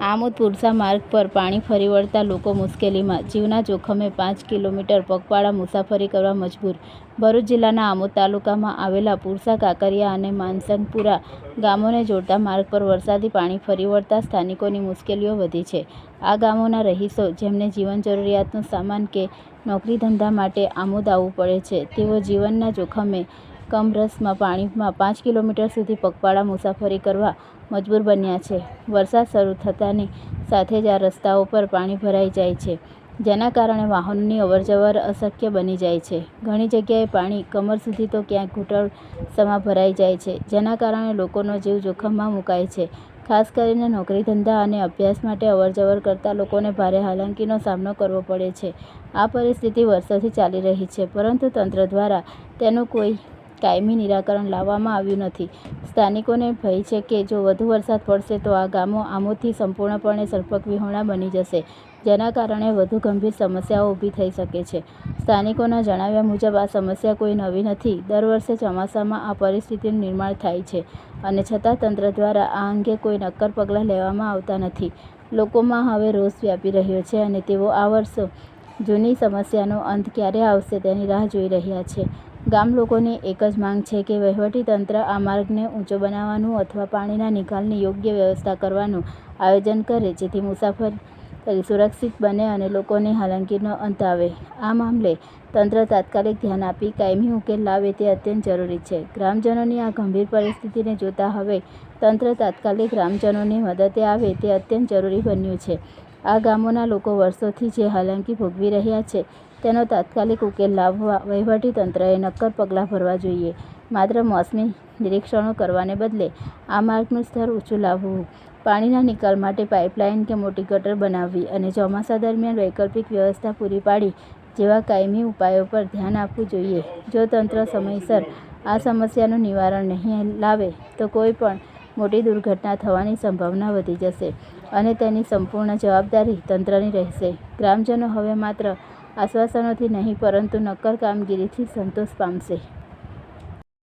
આમોદ પુરસા માર્ગ પર પાણી ફરી વળતા લોકો મુશ્કેલીમાં. જીવના જોખમે પાંચ કિલોમીટર પગપાળા મુસાફરી કરવા મજબૂર. ભરૂચ જિલ્લાના આમોદ તાલુકામાં આવેલા પુરસા, કાંકરિયા અને માનસંગપુરા ગામોને જોડતા માર્ગ પર વરસાદી પાણી ફરી વળતા સ્થાનિકોની મુશ્કેલીઓ વધી છે. આ ગામોના રહીશો જેમને જીવન જરૂરિયાતનો સામાન કે નોકરી ધંધા માટે આમોદ આવવું પડે છે, તેઓ જીવનના જોખમે કમરસમાં પાણીમાં પાંચ કિલોમીટર સુધી પગપાળા મુસાફરી કરવા મજબૂર બન્યા છે. વરસાદ શરૂ થતાની સાથે જ આ રસ્તાઓ પર પાણી ભરાઈ જાય છે, જેના કારણે વાહનોની અવરજવર અશક્ય બની જાય છે. ઘણી જગ્યાએ પાણી કમર સુધી તો ક્યાંક ઘૂંટણસમાં ભરાઈ જાય છે, જેના કારણે લોકોનો જીવ જોખમમાં મુકાય છે. ખાસ કરીને નોકરી ધંધા અને અભ્યાસ માટે અવરજવર કરતા લોકોને ભારે હાલાકીનો સામનો કરવો પડે છે. આ પરિસ્થિતિ વર્ષોથી ચાલી રહી છે, પરંતુ તંત્ર દ્વારા તેનું કોઈ કાયમી નિરાકરણ લાવવામાં આવ્યું નથી. સ્થાનિકોને ભય છે કે જો વધુ વરસાદ પડશે તો આ ગામો આમોદથી સંપૂર્ણપણે સર્પકવિહોણા બની જશે, જેના કારણે વધુ ગંભીર સમસ્યાઓ ઊભી થઈ શકે છે. સ્થાનિકોના જણાવ્યા મુજબ, આ સમસ્યા કોઈ નવી નથી. દર વર્ષે ચોમાસામાં આ પરિસ્થિતિનું નિર્માણ થાય છે અને છતાં તંત્ર દ્વારા આ અંગે કોઈ નક્કર પગલાં લેવામાં આવતા નથી. લોકોમાં હવે રોષ વ્યાપી રહ્યો છે અને તેઓ આ વર્ષો જૂની સમસ્યાનો અંત ક્યારે આવશે તેની રાહ જોઈ રહ્યા છે. ગામ લોકોની એક જ માંગ છે કે વહીવટીતંત્ર આ માર્ગને ઊંચો બનાવવાનું અથવા પાણીના નિકાલની યોગ્ય વ્યવસ્થા કરવાનું આયોજન કરે, જેથી મુસાફરી સુરક્ષિત બને અને લોકોની હાલાકીનો અંત આવે. આ મામલે તંત્ર તાત્કાલિક ધ્યાન આપી કાયમી ઉકેલ લાવે તે અત્યંત જરૂરી છે. ગ્રામજનોની આ ગંભીર પરિસ્થિતિને જોતા હવે તંત્ર તાત્કાલિક ગ્રામજનોની મદદે આવે તે અત્યંત જરૂરી બન્યું છે. આ ગામોના લોકો વર્ષોથી જે હાલાકી ભોગવી રહ્યા છે, તેનો તાત્કાલિક ઉકેલ લાવવા વહીવટીતંત્રએ નક્કર પગલાં ભરવા જોઈએ. માત્ર મોસમી નિરીક્ષણો કરવાને બદલે આ માર્ગનું સ્તર ઊંચું લાવવું, પાણીના નિકાલ માટે પાઇપલાઇન કે મોટી ગટર બનાવવી અને ચોમાસા દરમિયાન વૈકલ્પિક વ્યવસ્થા પૂરી પાડી જેવા કાયમી ઉપાયો પર ધ્યાન આપવું જોઈએ. જો તંત્ર સમયસર આ સમસ્યાનું નિવારણ નહીં લાવે, તો કોઈ પણ મોટી દુર્ઘટના થવાની સંભાવના વધી જશે અને તેની સંપૂર્ણ જવાબદારી તંત્રની રહેશે. ગ્રામજનો હવે માત્ર આશ્વાસનોથી નહીં, પરંતુ નક્કર કામગીરીથી સંતોષ પામશે.